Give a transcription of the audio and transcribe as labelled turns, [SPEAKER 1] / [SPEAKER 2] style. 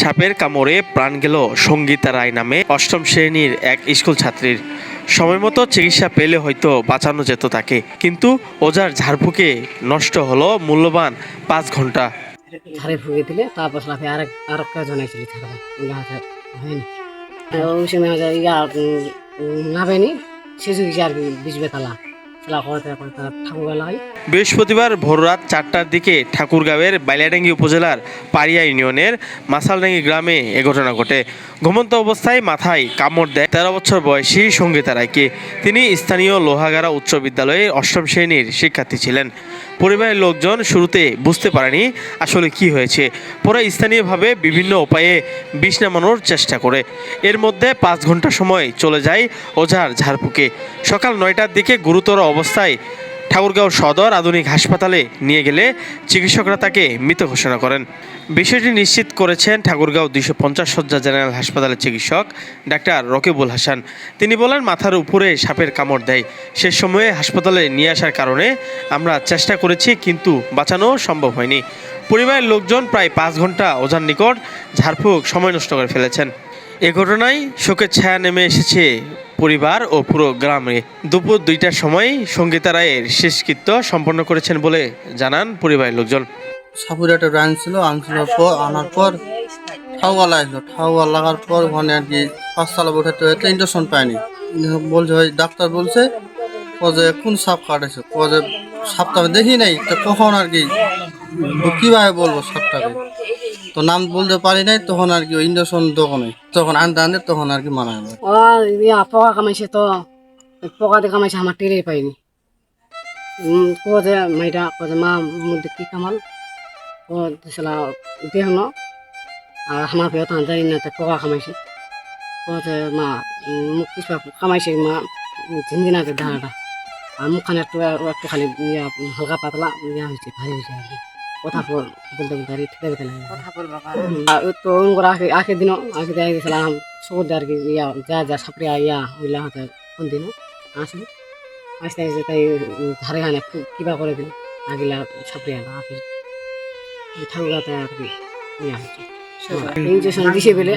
[SPEAKER 1] সাপের কামড়ে প্রাণ গেল সঙ্গীতা রায় নামে অষ্টম শ্রেণির এক স্কুল ছাত্রীর। সময় মতো চিকিৎসা পেলে হয়তো বাঁচানো যেত তাকে, কিন্তু ওজার ঝাড়ফুঁকে নষ্ট হলো মূল্যবান পাঁচ ঘণ্টা।
[SPEAKER 2] ঝাড়ে ফুকে দিলে তারপর লাফে আরেক আরেক ওই সময় আর কি বিষ
[SPEAKER 1] বৃহস্পতিবার ভোররাত চারটার দিকে ঠাকুরগাঁওয়ের বাইলাডাঙ্গি উপজেলার পারিয়া ইউনিয়নের মাসালডাঙ্গি গ্রামে এ ঘটনা ঘটে। ঘুমন্ত অবস্থায় মাথায় কামড় দেয় তেরো বছর বয়সী সঙ্গীতা রায়কে। তিনি স্থানীয় লোহাগাড়া উচ্চ বিদ্যালয়ে অষ্টম শ্রেণির শিক্ষার্থী ছিলেন। পরিবারের লোকজন শুরুতে বুঝতে পারেনি আসলে কি হয়েছে। পরে স্থানীয়ভাবে বিভিন্ন উপায়ে বিষ নামানোর চেষ্টা করে। এর মধ্যে পাঁচ ঘণ্টা সময় চলে যায় ওঝার ঝাড়ফুঁকে। সকাল নয়টার দিকে গুরুতর অবস্থায় ঠাকুরগাঁও সদর আধুনিক হাসপাতালে নিয়ে গেলে চিকিৎসকরা তাকে মৃত ঘোষণা করেন। বিষয়টি নিশ্চিত করেছেন ঠাকুরগাঁও দুইশো পঞ্চাশ সজ্জা জেনারেল হাসপাতালের চিকিৎসক ডাক্তার রকিবুল হাসান। তিনি বলেন, মাথার উপরে সাপের কামড় দেয়। সে সময়ে হাসপাতালে নিয়ে আসার কারণে আমরা চেষ্টা করেছি, কিন্তু বাঁচানো সম্ভব হয়নি। পরিবারের লোকজন প্রায় পাঁচ ঘণ্টা ওঝার নিকট ঝাড়ফুঁক সময় নষ্ট করে ফেলেছেন। এ ঘটনায় শোকের ছায়া নেমে এসেছে পরিবার ও পুরো গ্রামে। দুপুর দুইটার সময় সঙ্গীতা রায়ের শেষকৃত্য সম্পন্ন করেছেন বলে জানান পরিবারের লোকজন।
[SPEAKER 3] সাপুরে একটা রান ছিল আনছিল পর আনার পর ঠাউয়া লাগল ঠাউয়া লাগার পর ওখানে আর কি পাঁচতলা উঠাতে হয়তো ইন্ডাকশন পায়নি। বলছে, ওই ডাক্তার বলছে ও যে কোন সাপ কাটেছে? ও যে সাপটা দেখি নাই, তো কখন আর কি, কীভাবে বলব সাপটাকে? তো নাম বলতে পারি নাই, তখন আর কি ইন্ডাকশন দোকানে। তখন আনতে আনতে তখন আর কি মারা গেল
[SPEAKER 2] ও ইয়া পোকা কামাইছে তো পোকাতে কামাইছে, আমার টেরেই পাইনি। কোজে মাইটা কোজে মা মধ্যে কি কামাল? ও সেলা দেহ আর আমার পেয়ে তো জানি না পোকা কামাইছে। কোজে মা, মুখ কিছু কামাইছে, মা ঝিনঝিনাতে ধারাটা আর মুখখানে একটু একটু খালি ইয়া, হালকা পাতলা ইয়া হয়েছে ভারী হয়েছে আর কি। কথা বল- বলতে বলতে আর কি ঠেকে দিতে লাগে আর তো ওরকম আগে আগে দিন আগে দিয়ে গেছিলাম সবুজ আর কি ইয়া যা যা সাপড়িয়া ইয়া ওইলা হতে কোন দিন আসলে আসতে আসতে তাই ধারে খানে কিবা করে দিন আগিলা সাপড়িয়া আসে ঠাকুরাতে আর কি ইয়া ইঞ্জেকশন দিছে বলে